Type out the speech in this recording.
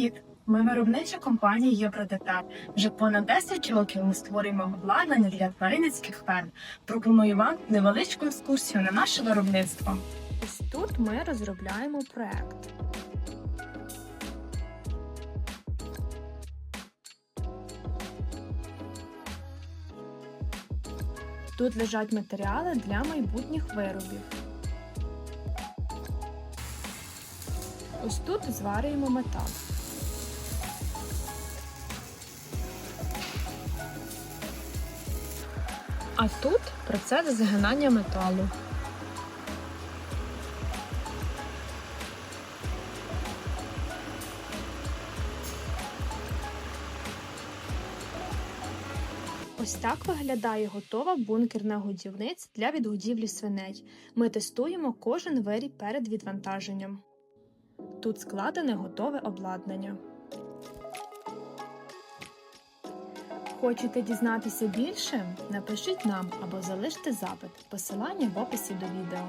Привіт! Ми виробнича компанія Євродеталь. Вже понад 10 років ми створюємо обладнання для тваринницьких ферм. Пропоную вам невеличку екскурсію на наше виробництво. Ось тут ми розробляємо проект. Тут лежать матеріали для майбутніх виробів. Ось тут зварюємо метал. А тут процес згинання металу. Ось так виглядає готова бункерна годівниця для відгодівлі свиней. Ми тестуємо кожен виріб перед відвантаженням. Тут складене готове обладнання. Хочете дізнатися більше? Напишіть нам або залиште запит. Посилання в описі до відео.